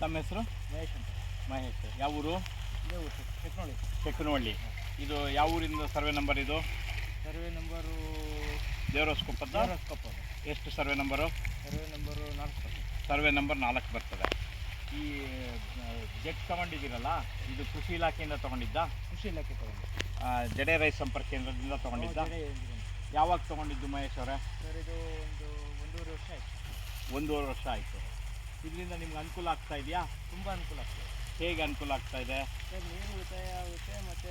ತಮ್ಮ ಹೆಸರು? ಮಹೇಶ್ ಅಂತ. ಮಹೇಶ್. ಯಾವ ಊರು? ಇದೇ ಊರು ಇದು ಯಾವ ಊರಿಂದ ಸರ್ವೆ ನಂಬರ್ ಇದು? ಸರ್ವೆ ನಂಬರು ದೇವರಸ್ಕೊಪ್ಪದ? ರಸ್ಕಪ್ಪ ಎಷ್ಟು ಸರ್ವೆ ನಂಬರು? ಸರ್ವೆ ನಂಬರು ನಾಲ್ಕು. ಬರ್ತದೆ ಸರ್ವೆ ನಂಬರ್ ನಾಲ್ಕು ಬರ್ತದೆ. ಈ ಜೆಟ್ ತಗೊಂಡಿದ್ದೀರಲ್ಲ ಇದು ಕೃಷಿ ಇಲಾಖೆಯಿಂದ ತಗೊಂಡಿದ್ದ? ಕೃಷಿ ಇಲಾಖೆ ತಗೊಂಡು ಜಡೆ ರೈಸ್ ಸಂಪರ್ಕ ಕೇಂದ್ರದಿಂದ ತಗೊಂಡಿದ್ದ? ಯಾವಾಗ ತಗೊಂಡಿದ್ದು ಮಹೇಶ್ ಅವರೇ? ಸರ್ ಇದು ಒಂದು ಒಂದೂವರೆ ವರ್ಷ ಆಯಿತು. ಒಂದೂವರೆ ವರ್ಷ ಆಯಿತು. ಇದರಿಂದ ನಿಮ್ಗೆ ಅನುಕೂಲ ಆಗ್ತಾ ಇದೆಯಾ? ತುಂಬ ಅನುಕೂಲ ಆಗ್ತದೆ ಹೇಗೆ ಅನುಕೂಲ ಆಗ್ತಾ ಇದೆ? ಸರ್ ನೀರು ಉಳಿತಾಯ ಆಗುತ್ತೆ ಮತ್ತು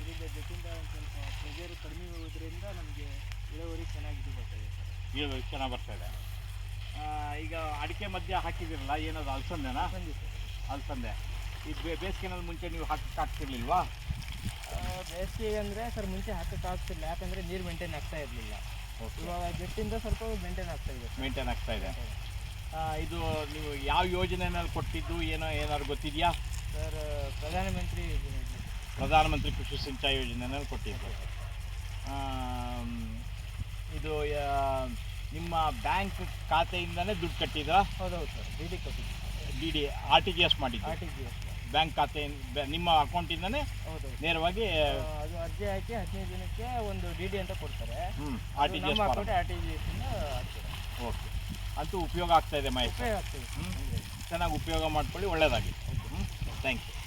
ಇದರಿಂದ ಜೊತೆಯಿಂದ ಒಂದು ಸ್ವಲ್ಪ ಪ್ರೆಷರ್ ಕಡಿಮೆ ಹೋಗೋದ್ರಿಂದ ನಮಗೆ ಇಳುವರಿ ಚೆನ್ನಾಗಿ ಇದು ಬರ್ತದೆ ಸರ್. ಇಳುವರಿ ಚೆನ್ನಾಗಿ ಬರ್ತಾ ಇದೆ. ಈಗ ಅಡಿಕೆ ಮಧ್ಯೆ ಹಾಕಿದಿರಲ್ಲ ಏನದು ಅಲಸಂದೆನಾ? ಅಲಸಂದೆ ಈ ಬೇಸಿಗೆನಲ್ಲಿ ಮುಂಚೆ ನೀವು ಹಾಕಕ್ಕೆ ಆಗ್ತಿರ್ಲಿಲ್ವಾ? ಬೇಸಿಗೆ ಅಂದರೆ ಸರ್ ಮುಂಚೆ ಹಾಕಕ್ಕೆ ಆಗ್ತಿಲ್ಲ ಯಾಕಂದರೆ ನೀರು ಮೇಂಟೈನ್ ಆಗ್ತಾ ಇರಲಿಲ್ಲ. ಇವಾಗ ಜೆಟ್ಟಿಂದ ಸ್ವಲ್ಪ ಮೇಂಟೈನ್ ಆಗ್ತಾ ಇದೆ. ಮೇಂಟೈನ್ ಆಗ್ತಾ ಇದೆ. ಇದು ನೀವು ಯಾವ ಯೋಜನೆನಲ್ಲಿ ಕೊಟ್ಟಿದ್ದು ಏನೋ ಏನಾದ್ರು ಗೊತ್ತಿದೆಯಾ? ಸರ್ ಪ್ರಧಾನಮಂತ್ರಿ ಯೋಜನೆ. ಪ್ರಧಾನಮಂತ್ರಿ ಕೃಷಿ ಸಿಂಚಾಯಿ ಯೋಜನೆಯಲ್ಲಿ ಕೊಟ್ಟಿದ್ದು. ಇದು ನಿಮ್ಮ ಬ್ಯಾಂಕ್ ಖಾತೆಯಿಂದನೇ ದುಡ್ಡು ಕಟ್ಟಿದ್ರಾ? ಹೌದೌದು ಸರ್ ಡಿ ಡಿ ಕೊಟ್ಟಿದ್ದೀವಿ D D R T G S ಮಾಡಿದ್ದು. R T G S bank ಖಾತೆಯಿಂದ ನಿಮ್ಮ ಅಕೌಂಟಿಂದನೇ ಹೌದೌದು. ನೇರವಾಗಿ ಅದು ಅರ್ಜಿ ಹಾಕಿ ಹದಿನೈದು ದಿನಕ್ಕೆ ಒಂದು ಡಿ ಡಿ ಅಂತ ಕೊಡ್ತಾರೆ. ಹ್ಞೂ R T G S R T G S okay. ಅಂತೂ ಉಪಯೋಗ ಆಗ್ತಾ ಇದೆ ಮಹೇಶ್. ಚೆನ್ನಾಗಿ ಉಪಯೋಗ ಮಾಡ್ಕೊಳ್ಳಿ ಒಳ್ಳೆಯದಾಗಿ ಹ್ಞೂ ಥ್ಯಾಂಕ್ ಯು